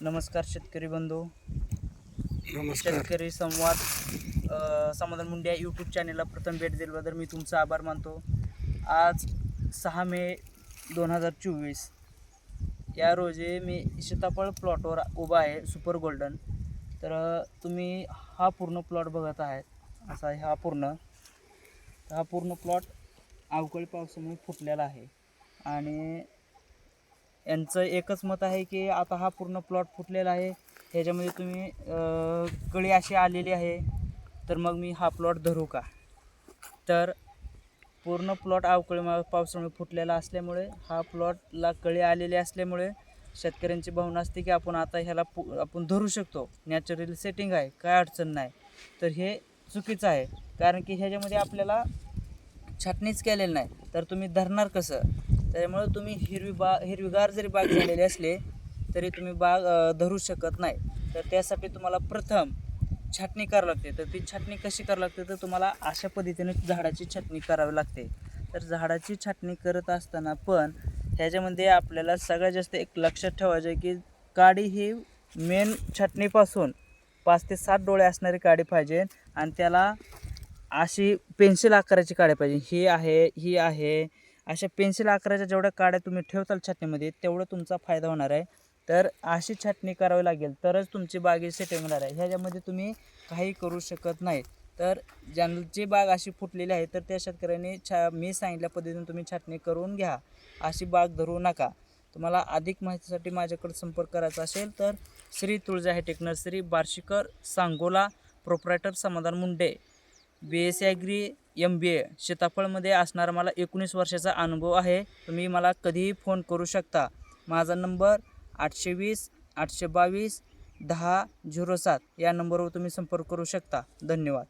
नमस्कार शेतकरी बंधू. नमस्कार. शेतकरी संवाद समाधान मुंडे या यूट्यूब चॅनेलला प्रथम भेट दिल्याबद्दल मी तुमचा आभार मानतो. आज सहा मे दोन हजार चोवीस. या रोजी मी सीताफळ प्लॉटवर उभा आहे सुपर गोल्डन तर तुम्ही हा पूर्ण प्लॉट बघत आहात. असा हा पूर्ण. हा पूर्ण प्लॉट अवकाळी पावसामुळे फुटलेला आहे. आणि यांचं एकच मत आहे की आता हा पूर्ण प्लॉट फुटलेला आहे. ह्याच्यामध्ये तुम्ही कळी अशी आलेली आहे तर मग मी हा प्लॉट धरू का? तर पूर्ण प्लॉट अवकळी मा- पावसामुळे फुटलेला असल्यामुळे हा प्लॉटला कळी आलेली असल्यामुळे शेतकऱ्यांची भावना असते की आपण आता ह्याला पु आपण धरू शकतो. नॅचरल सेटिंग आहे काय अडचण नाही. तर हे चुकीचं आहे. कारण की ह्याच्यामध्ये आपल्याला छाटणीच केलेली नाही. तर तुम्ही धरणार कसं? त्यामुळं तुम्ही हिरवी बा हिरवीगार जरी बाग झालेली असले तरी तुम्ही बाग धरू शकत नाही. तर त्यासाठी तुम्हाला प्रथम छाटणी करावी लागते. तर ती छाटणी कशी करावी लागते? तर तुम्हाला अशा पद्धतीने झाडाची छाटणी करावी लागते. तर झाडाची छाटणी करत असताना पण ह्याच्यामध्ये आपल्याला सगळ्यात जास्त एक लक्षात ठेवायचं आहे की काडी ही मेन छाटणीपासून पाच ते सात डोळे असणारी काडी पाहिजे आणि त्याला अशी पेन्सिल आकाराची काडी पाहिजे. ही आहे ही आहे अशा पेन्सिल आकाराच्या जेवढ्या काड्या तुम्ही ठेवताल छाटणीमध्ये तेवढं तुमचा फायदा होणार आहे. तर अशी छाटणी करावी लागेल तरच तुमची बागे सेटिंग होणार आहे. ह्याच्यामध्ये तुम्ही काही करू शकत नाही. तर ज्यांची बाग अशी फुटलेली आहे तर त्या शेतकऱ्यांनी छा मी सांगितल्या पद्धतीने तुम्ही छाटणी करून घ्या. अशी बाग धरू नका. तुम्हाला अधिक माहितीसाठी माझ्याकडे संपर्क करायचा असेल तर Shri Tulja hitech nursery Barshikar Sangola proprietor Samadhan Munde B S C agri M B A सीताफळमध्ये असणारा मला एकोणीस वर्षाचा अनुभव आहे. तुम्ही मला कधीही फोन करू शकता. माझा नंबर आठशे वीस आठशे बावीस दहा झिरो सात या नंबरवर तुम्ही संपर्क करू शकता. धन्यवाद.